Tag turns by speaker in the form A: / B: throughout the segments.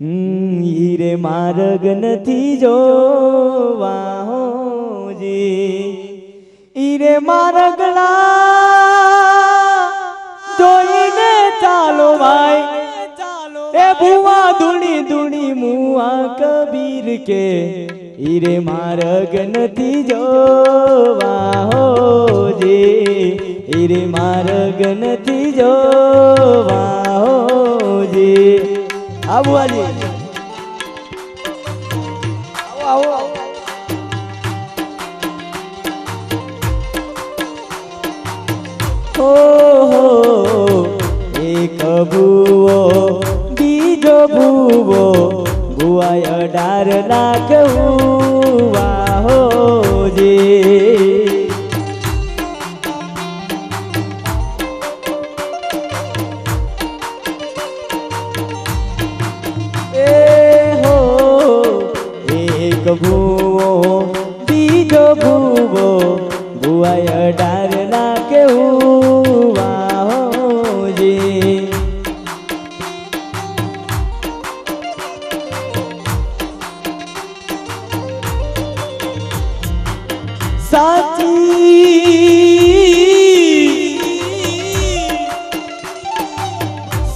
A: હીરે માર્ગ નથી જોવા હોજી. હીરે માર્ગલા જોઈને ચાલો ભાઈ. એ ભુવા ધૂણી ધૂણી મુઆ કબીર કે, હીરે માર્ગ નથી જોવા હોજી. હીરે માર્ગ નથી જોવા હોજી. આવો આજી આવો આવો ઓહો એક ભૂવો બીજો ભૂવો ભુવાય અઢાર લાખ વાહો હોજી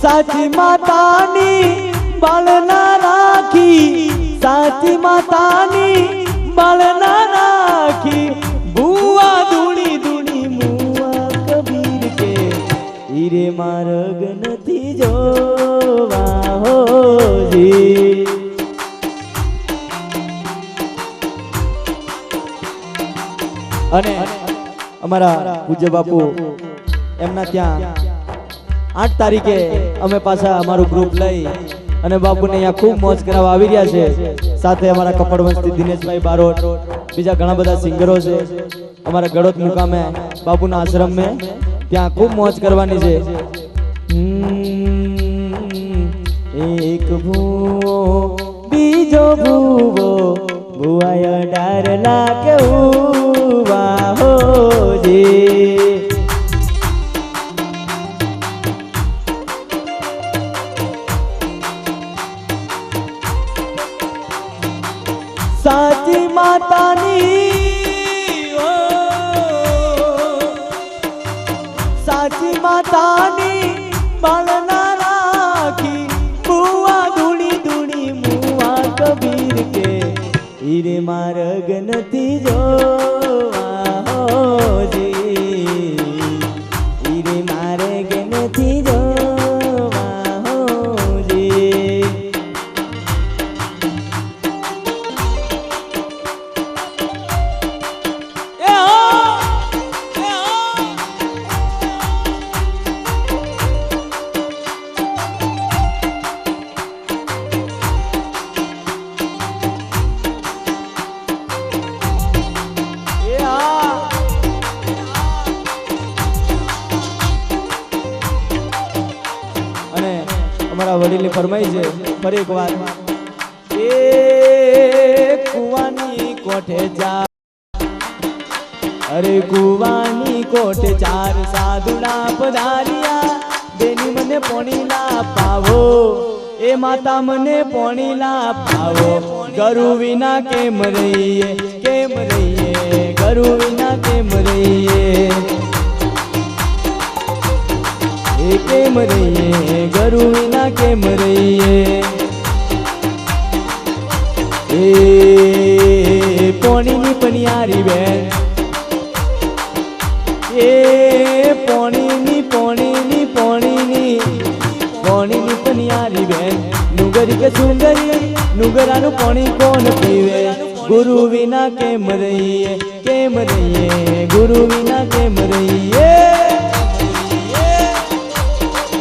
A: સાચી માતાની બાળના રાખી, સાચી માતાની બાળના રાખી. ભુવા ધૂણી ધૂણી મુવા કબીર કે, હીરે માર્ગ નથી જોવા હોજી. અને અમારા પૂજ્ય બાપુ, એમના ત્યાં આઠ તારીખે અમે પાછા અમારું ગ્રુપ લઈ અને બાપુને અહીંયા ખૂબ મોજ કરાવવા આવી રહ્યા છે. સાથે અમારા કપડવંશથી દિનેશભાઈ બારોટ, બીજા ઘણા બધા સિંગરો છે. અમારા ગળોત મુકામે બાપુના આશ્રમ મેં ત્યાં ખૂબ મોજ કરવાની છે. એક ભૂવો, બીજો ભૂવો, ભુવાય અઢાર લાખ વાહો હોજી માતાની સાચી માતાની બાળના રાખી બુવા ધૂણી ધૂણી મુવા કબીર કે, ઈરે મારગ નથી જોવા હોજી અમારા વડીલે ફરમાઈ છે, ફરી એક વાર. એ કુવાની કોઠે જા અરે કુવાની કોઠે ચાર સાધુડા પધારિયા. બેની મને પોણીલા પાવો. એ માતા મને પોણીલા પાવો. ગરુ વિના કેમ રહીએ કેમ રહીએ? ગરુ વિના કેમ રહીએ? કેમ રહીએ? ગરુ વિના કેમ રહીએ? એ પોણીની પનિયારી બેન. એ પોણીની પોણીની પોણીની પોણીની પનિયારી બેન. નુગરી કે સુંદરી નુગરાનું પોણી કોણ પીવે? ગુરુ વિના કેમ રહીએ? કેમ રહીએ? ગુરુ વિના કેમ રહીએ?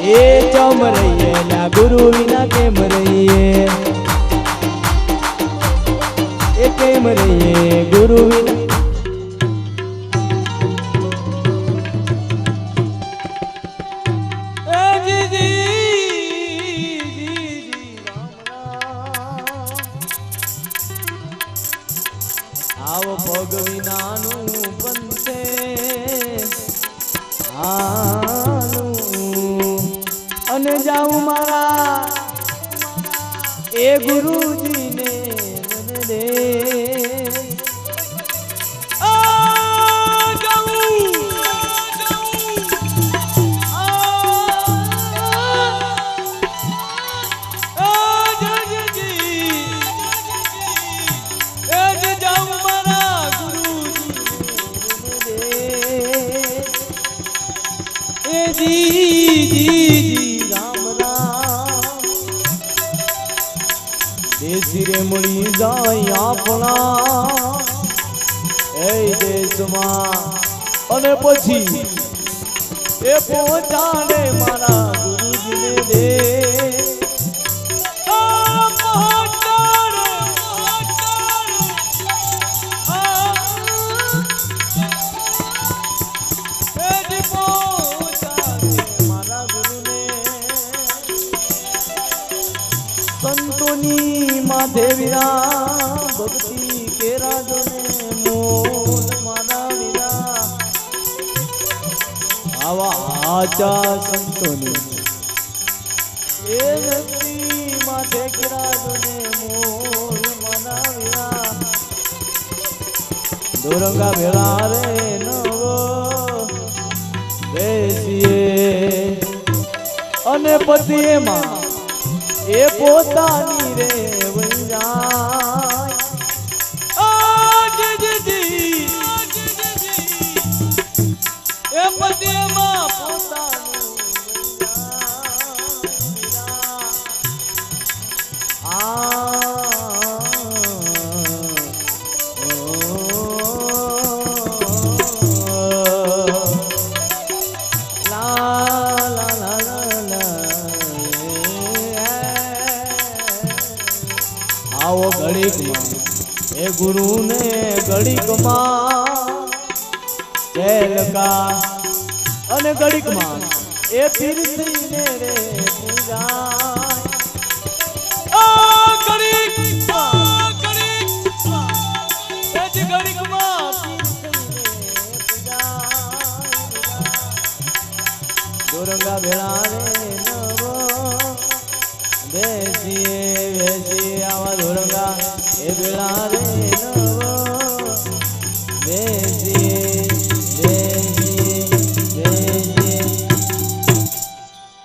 A: એ ચમ રહીએ, ના ગુરુ વિના કેમ રહીએ? એ કેમ રહીએ, ગુરુ વિના. આવો વિનાનું પંથે. આનું અને જાઉં મારા. એ ગુરુજીને મને મળી જાય આપણા. એ દેશમાં અને પછી એ પહોંચાડે મારા ગુરુજીને દે. સંતોની માથે વિરા ભક્તિ રાજો ને મોલ મારા વિરા. આવા આચા સંતોની એ ભક્તિ માથે રાજો ને મોલ મારા વિરા. દોરંગા ભેળા રે નવો બેસીએ અને પછી એમાં એ પોતાની રે 行 આવો ઘડીકમાં એ ગુરુને ઘડીકમાં ચેલકા અને ઘડીકમાં એ પીરસીને રે પૂજા દોરંગા ભેળા રે નવો આવા ધોરંગા એ વેળા રે.